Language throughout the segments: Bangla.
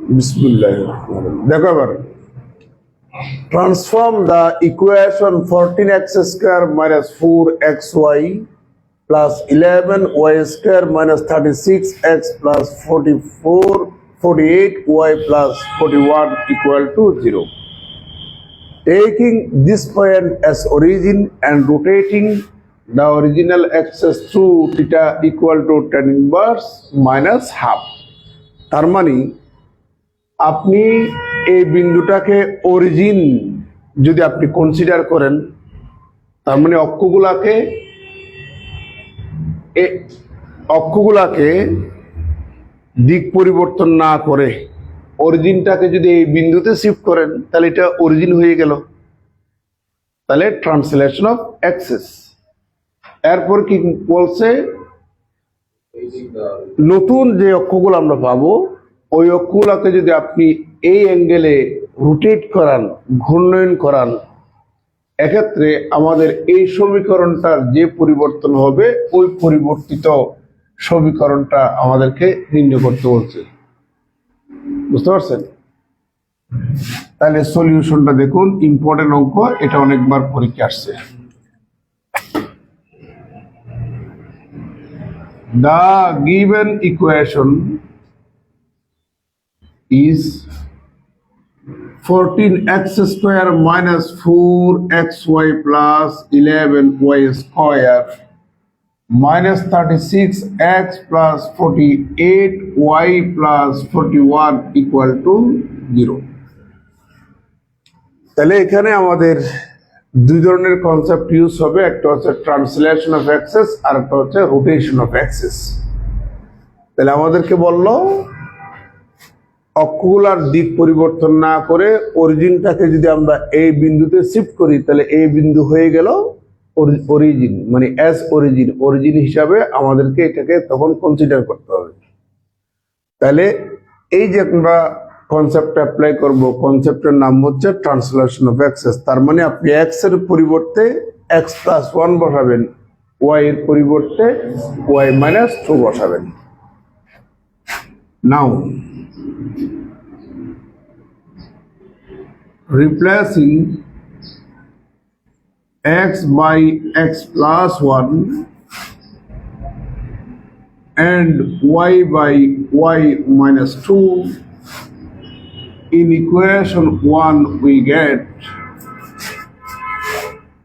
বিসমুল্লাহ দেখো এবার transform the equation fourteen x square minus four x y plus eleven y square minus thirty six x plus forty four forty eight y plus forty one equal to zero taking this point as origin and rotating the original axis through theta equal to tan inverse minus half. তার মানে আপনি এই বিন্দুটাকে অরিজিন যদি আপনি কনসিডার করেন, তার মানে অক্ষগুলাকে অক্ষগুলাকে দিক পরিবর্তন না করে অরিজিনটাকে যদি এই বিন্দুতে শিফট করেন, তাহলে এটা অরিজিন হয়ে গেল। তাহলে ট্রান্সলেশন অফ অ্যাক্সেস এরপর কি বলছে? নতুন যে অক্ষগুলো আমরা পাবো, ওই অক্ষগুলোকে যদি আপনি এই অ্যাঙ্গেলে রোটেট করান, ঘূর্ণয়ন করান, এক্ষেত্রে আমাদের এই সমীকরণটার যে পরিবর্তন হবে, ওই পরিবর্তিত সমীকরণটা আমাদেরকে নির্ণয় করতে বলছে। বুঝতে পারছেন? তাহলে সলিউশনটা দেখুন ইম্পর্টেন্ট অঙ্ক, এটা অনেকবার পরীক্ষা আসছে। The given equation is 14x square minus 4xy plus 11y square minus 36x plus 48y plus 41 equal to 0 তাহলে এখানে আমাদের দুই ধরনের কনসেপ্ট ইউজ হবে। একটা হচ্ছে ট্রান্সলেশন অফ অ্যাক্সেস আর একটা হচ্ছে রোটেশন অফ অ্যাক্সেস তাহলে আমাদেরকে বলল অক্ষগুলার দিক পরিবর্তন না করে অরিজিনটাকে যদি আমরা এই বিন্দুতে শিফট করি, তাহলে এই বিন্দু হয়ে গেল অরিজিন মানে অ্যাজ অরিজিন অরিজিন হিসাবে আমাদেরকে এটাকে তখন কনসিডার করতে হবে। তাহলে এই যে আমরা কনসেপ্ট অ্যাপ্লাই করব কনসেপ্টের নাম হচ্ছে ট্রান্সলেশন অফ অ্যাক্সেস তার মানে আপনি এক্সের পরিবর্তে এক্স প্লাস ওয়ান বসাবেন ওয়াই এর পরিবর্তে ওয়াই মাইনাস টু বসাবেন। নাও replacing x by x plus 1 and y by y minus 2 in equation 1 we get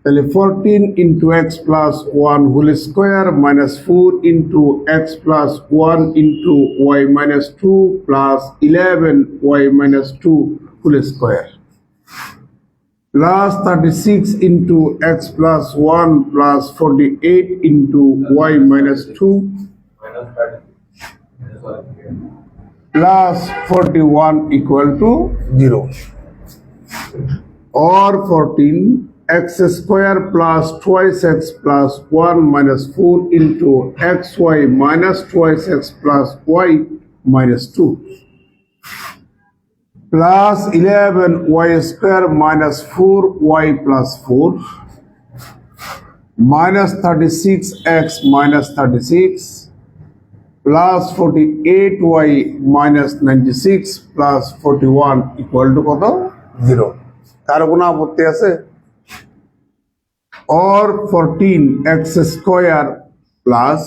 তাহলে 14 into x plus 1 whole square minus 4 into x plus 1 into y minus 2 plus 11 y minus 2 whole square plus 36 into x plus 1 plus 48 into y minus 2 plus 41 equal to 0 or 14 x square plus twice x plus 1 minus 4 into xy minus twice x plus y minus 2 plus 11 y square minus 4 y plus 4 minus 36 x minus 36 plus 48 y minus 96 plus 41 equal to কত জিরো কারও কোনো আপত্তি আছে or 14 x square plus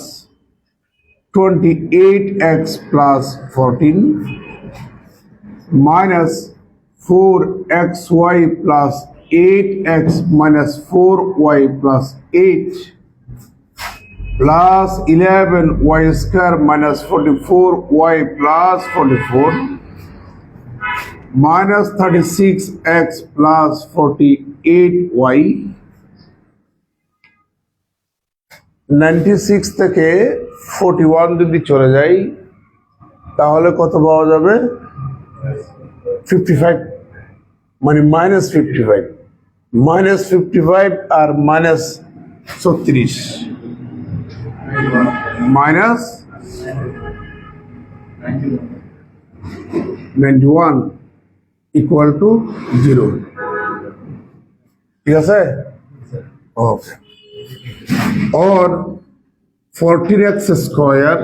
28x plus 14 minus 4xy plus 8x minus 4y plus 8 plus 11y square minus 44y plus 44 minus 36x plus 48y 96 থেকে 41 যদি চলে যাই, তাহলে কত পাওয়া যাবে? ফিফটি ফাইভ মানে minus fifty five minus fifty five আর মাইনাস ছত্রিশ। minus ninety one equal to zero ঠিক আছে ওকে और fourteen X square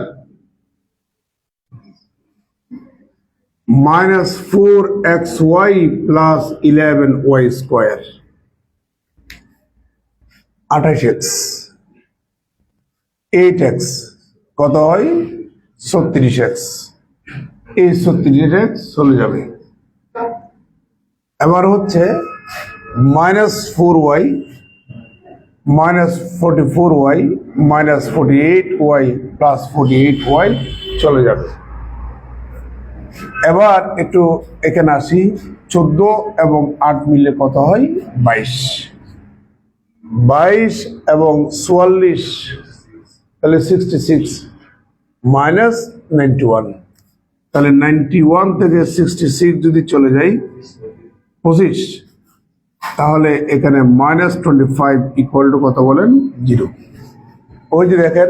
minus four X Y plus eleven Y square আঠাশ এক্স eight x, কত হয়? ছত্রিশ এক্স। এই ছত্রিশ এক্স চলে যাবে। এবার হচ্ছে minus four y, minus forty four y, minus forty eight y plus forty eight y চলে যাবে। এবার একটু এখানে আসি, চোদ্দ এবং আট মিলে কত হয়? বাইশ। বাইশ এবং চুয়াল্লিশ তাহলে sixty six minus ninety one তাহলে নাইনটি ওয়ান থেকে সিক্সটি সিক্স যদি চলে যাই পঁচিশ, তাহলে এখানে minus twenty five equal to কত বলেন? জিরো ওই যে দেখেন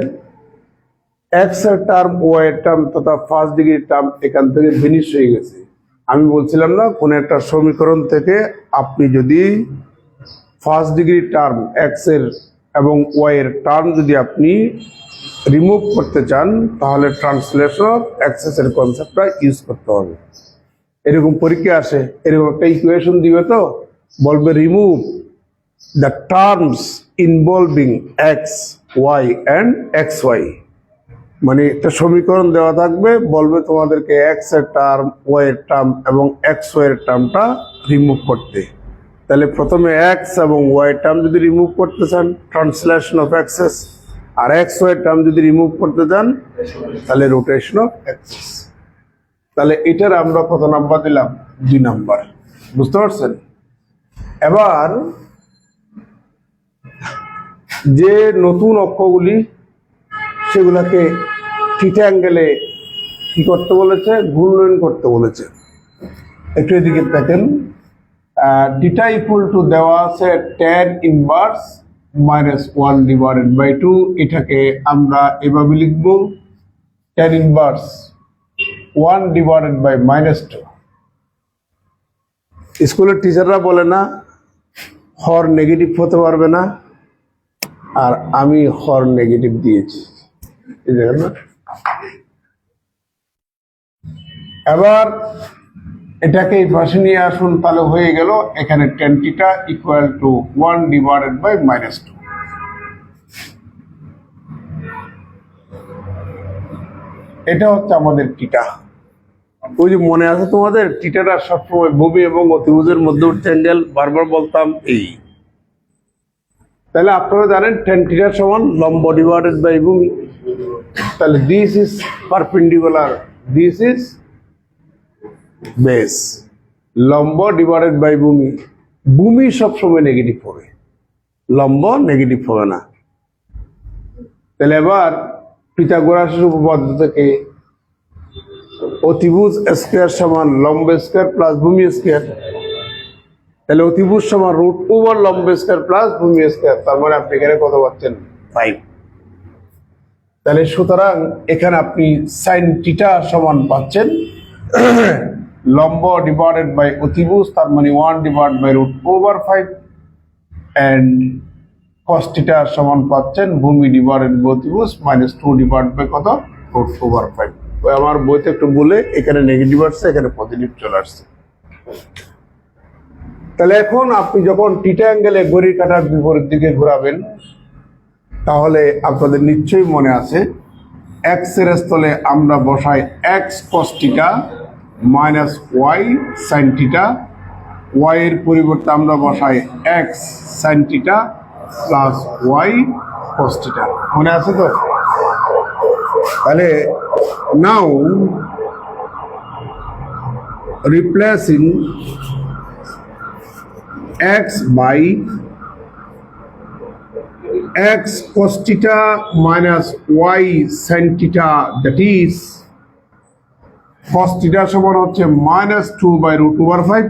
এক্সের টার্ম ওয়াই এর টার্ম তথা ফার্স্ট ডিগ্রি টার্ম এখান থেকে ফিনিশ হয়ে গেছে। আমি বলছিলাম না, কোন একটা সমীকরণ থেকে আপনি যদি ফার্স্ট ডিগ্রি টার্ম এক্সের এবং ওয়াই এর টার্ম যদি আপনি রিমুভ করতে চান, তাহলে ট্রান্সলেশন অফ অ্যাক্সেস এর কনসেপ্টটা ইউজ করতে হবে। এরকম পরীক্ষা আসে, এরকম একটা ইকুয়েশন দিবে তো, বলবে remove the terms involving x y and x y মানে একটা সমীকরণ দেওয়া থাকবে, বলবে তোমাদেরকে এক্সের টার্ম ওয়াই এর টার্ম এবং এক্স ওয়াই এর টার্মটা রিমুভ করতে। তাহলে প্রথমে এক্স এবং ওয়াই টার্ম যদি রিমুভ করতে চান ট্রান্সলেশন অফ অ্যাক্সেস আর এক্স ওয়াই টার্ম যদি রিমুভ করতে চান, তাহলে রোটেশন অ্যাক্সেস তাহলে এটার আমরা কত নাম্বার দিলাম? দুই নাম্বার বুঝতে পারছেন? এবার, যে নতুন অক্ষগুলি, সেগুলাকে থিটা অ্যাঙ্গেলে কি করতে বলেছে? ঘূর্ণয়ন করতে বলেছে। একটু এদিকে দেখেন। ডিটা ইকুয়াল টু দেওয়া আছে tan inverse minus one divided by two এটাকে আমরা এভাবে লিখব tan inverse one divided by minus two স্কুলের টিচাররা বলে না, হর নেগেটিভ হতে পারবে না, আর আমি হর নেগেটিভ দিয়েছি। এবার এটাকে এই পাশে নিয়ে আসুন তাহলে হয়ে গেল। এখানে tan theta equal to one divided by minus two এটা হচ্ছে আমাদের টিটা ওই যে মনে আছে তোমাদের? টিটাটা সবসময় ভূমি এবং অতিভুজের মধ্যবর্তী অ্যাঙ্গেল বারবার বলতাম এই। তাহলে আপনারা জানেন টেন টিটার সমান লম্ব ডিভাইডেড বাই ভূমি। তাহলে this is perpendicular this is base লম্ব ডিভাইডেড বাই ভূমি। ভূমি সবসময় নেগেটিভ হবে। লম্ব নেগেটিভ হবে না। তাহলে এবার পিথাগোরাসের উপপাদ্য থেকে অতিভুজ স্কোয়ার সমান লম্ব স্কোয়ার প্লাস ভূমি স্কোয়ার তাহলে অতিভুজ সমান রুট ওভার লম্ব স্কোয়ার প্লাস ভূমি স্কোয়ার তার মানে আপনি এখানে কত পাচ্ছেন ফাইভ তাহলে সুতরাং এখানে আপনি সাইন টিটা সমান পাচ্ছেন। লম্ব ডিভাইডেড বাই অতিভুজ তার মানে one divide by root over five and cos সমান পাচ্ছেন, ভূমি ডিভাইডেড বাই অতিভুজ মাইনাস টু ডিভাইড বাই কত? রুট ওভার ফাইভ ওই আমার বইতে একটু বলে, এখানে নেগেটিভ আসছে, এখানে পজিটিভ চলে আসছে। তাহলে এখন আপনি যখন টিটা অ্যাঙ্গেলে ঘড়ির কাটার বিপরীত দিকে ঘোরাবেন, তাহলে আপনাদের নিশ্চয়ই মনে আছে এক্সের স্থলে আমরা বসাই x cos theta minus y sine theta y এর পরিবর্তে আমরা বসাই x sine theta plus y cos theta মনে আছে তো? তাহলে now replacing x by x cos theta minus y sin is cos theta সমান হচ্ছে minus two by root over five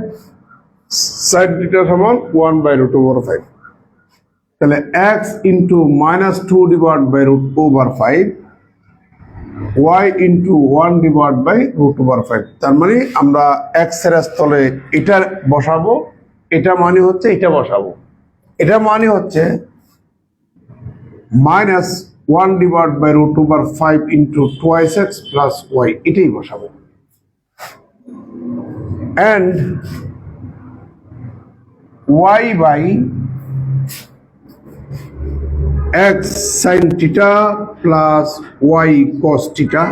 sine theta সমান one by root over five তাহলে x into minus two divide by root over five y into one divide by root over five তার মানে আমরা এক্সের স্থলে এটা বসাবো, এটা মানে হচ্ছে এটা বসাবো। এটা মানে হচ্ছে minus one divide by root over five into twice x plus y এটাই বসাবো। And y by x sine theta plus y cos theta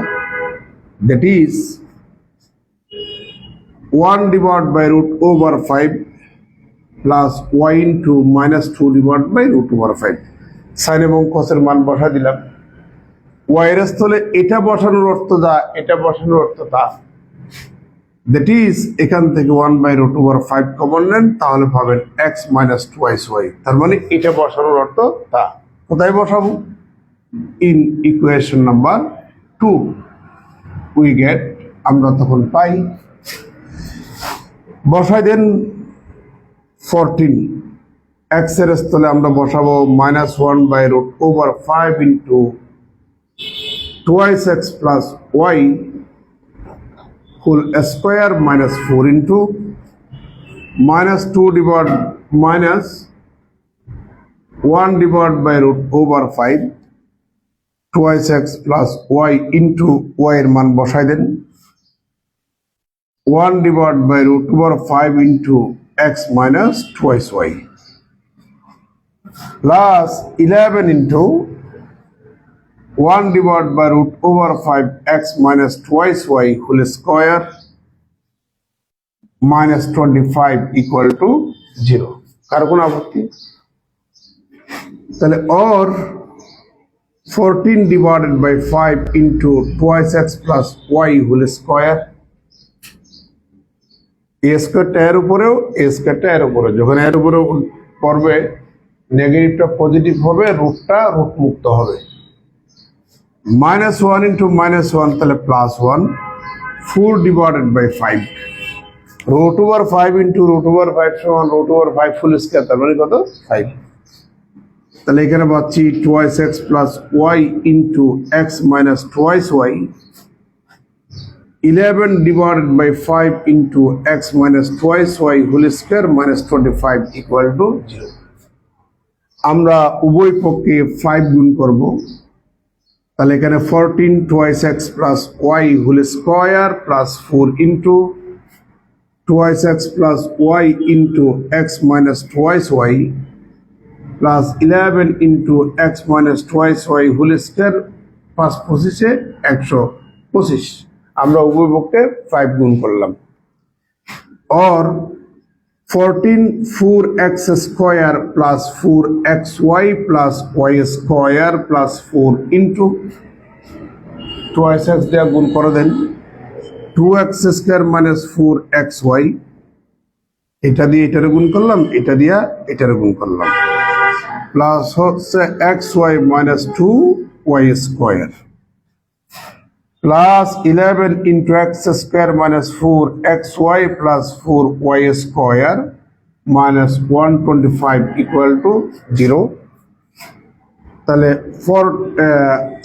that is 1 divided by root over 5 plus y into minus 2 divided by root over 5 sine এবং কসের মান বসা দিলাম। y এর স্থলে এটা বসানোর অর্থ দা এটা বসানোর অর্থ তা। দ্যাট ইজ এখান থেকে one by root over five common নেন তাহলে পাবেন এক্স মাইনাস টুয়াইস ওয়াই তার মানে এটা বসানোর অর্থ তা। কোথায় বসাবো? In equation number two we get আমরা তখন পাই। বসাই দেন ফোরটিন এক্সের স্থলে আমরা বসাবো minus one by root over five into twice x plus y whole square minus four into minus two divide minus one divide by root over five twice x plus y into y এর মান বসাই দেন। One divide by root over five into x minus twice y plus eleven into one divide by root over five x minus twice y whole square minus twenty five equal to zero কার কোনো আপত্তি তাহলে or 14 divided by 5 into twice x plus y whole square এ স্কোয়ারটা এর উপরেও এ স্কোয়ারটা এর উপরে যখন এর উপরে পড়বে নেগেটিভটা পজিটিভ হবে রুটটা রুট মুক্ত হবে। Minus one into minus one তাহলে plus one four divided by five root over five into root over five সমান root over five full square তার মানে কত? ফাইভ তাহলে এখানে পাচ্ছি twice x plus y into x minus twice y eleven divided by five into x minus twice y whole square minus twenty five equal to zero আমরা উভয় পক্ষে ফাইভ গুণ করব। তাহলে এখানে fourteen twice x plus y whole square plus four into twice x plus y into x minus twice y plus eleven into x minus twice y whole square পাঁচ পঁচিশে একশো পঁচিশ। আমরা পক্ষে ফাইভ গুণ করলাম। Or fourteen four x square plus four x y plus y square plus four into twice x দেওয়া গুণ করে দেন two x square minus four x y এটা দিয়ে এটারে গুণ করলাম এটা দিয়া এটারে গুণ করলাম প্লাস হচ্ছে x y minus two y square plus eleven into x square minus four x y plus four y square minus one twenty five equal to zero তাহলে ফোর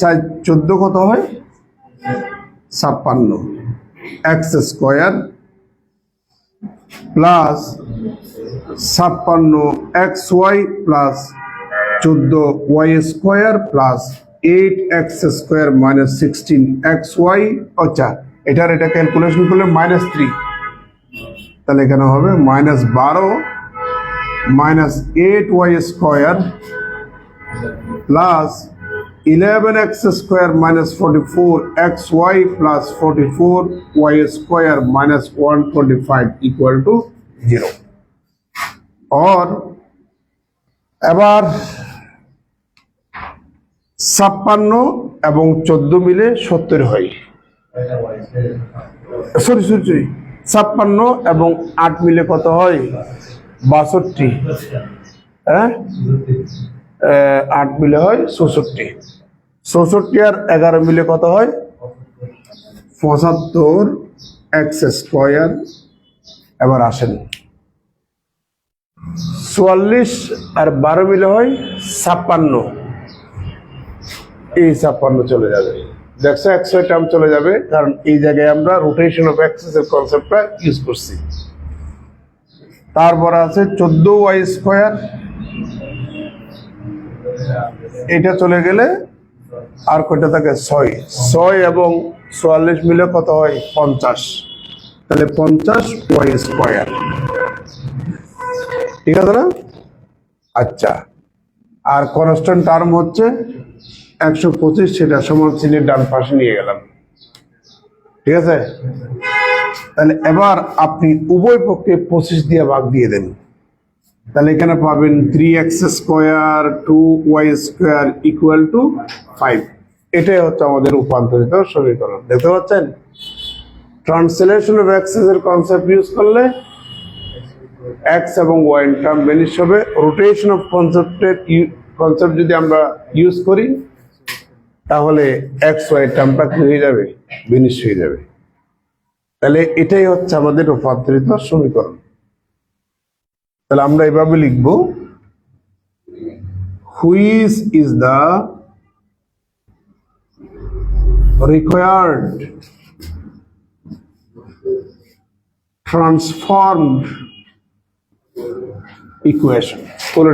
চার চোদ্দ কত হয়? ছাপ্পান্ন। এক্স স্কোয়ার প্লাস ছাপ্পান্ন এক্স ওয়াই প্লাস চোদ্দ y square plus eight x square minus sixteen x y আচ্ছা এটার এটা ক্যালকুলেশন করলে মাইনাস থ্রি তাহলে এখানে হবে মাইনাস বারো minus eight y square plus eleven x square minus forty four x y plus forty four y square minus one twenty five equal to zero और এবার ছাপ্পান্ন এবং চোদ্দ মিলে সত্তর হয়। সরি সরি সরি ছাপ্পান্ন এবং আট মিলে কত হয়? বাষট্টি। হ্যাঁ? আট মিলে হয় চৌষট্টি। চৌষট্টি আর এগারো মিলে কত হয়? পঁচাত্তর, এক্স স্কোয়ার। এবার আসেন। চুয়াল্লিশ আর বারো মিলে হয় ছাপ্পান্ন। এই ছাপ্পান্ন চলে যাবে। দেখছ একশো টার্ম চলে যাবে, কারণ এই জায়গায় আমরা রোটেশন অফ অ্যাক্সেস এর কনসেপ্টটা ইউজ করছি। তারপর আছে চোদ্দ ওয়াই স্কোয়ার এটা চলে গেলে আর কয়টা থাকে? ছয়। ছয় এবং চুয়াল্লিশ মিলে কত হয়? পঞ্চাশ। তাহলে পঞ্চাশ ওয়াই স্কোয়ার ঠিক আছে না? আচ্ছা। আর কনস্ট্যান্ট টার্ম হচ্ছে একশো পঁচিশ, সেটা সমান চিহ্নের ডান পাশে নিয়ে গেলাম। ঠিক আছে? তাহলে এবার আপনি উভয় পক্ষে পঁচিশ দিয়ে ভাগ দিয়ে দেন। তাহলে এখানে পাবেন three x square two y square equal to five এটাই হচ্ছে আমাদের রূপান্তরিত সমীকরণ। দেখতে পাচ্ছেন? ট্রান্সলেশন অফ এক্সেস এর কনসেপ্ট ইউজ করলে এক্স এবং ওয়াই টার্ম বেনিশ হবে। রোটেশন অফ কনসেপ্টের কনসেপ্ট যদি আমরা ইউজ করি তাহলে এক্স ওয়াই টার্মটা হয়ে যাবে, বেনিশ হয়ে যাবে। তাহলে এটাই হচ্ছে আমাদের রূপান্তরিত সমীকরণ। তাহলে আমরা এভাবে লিখব which is the required transformed equation. বলে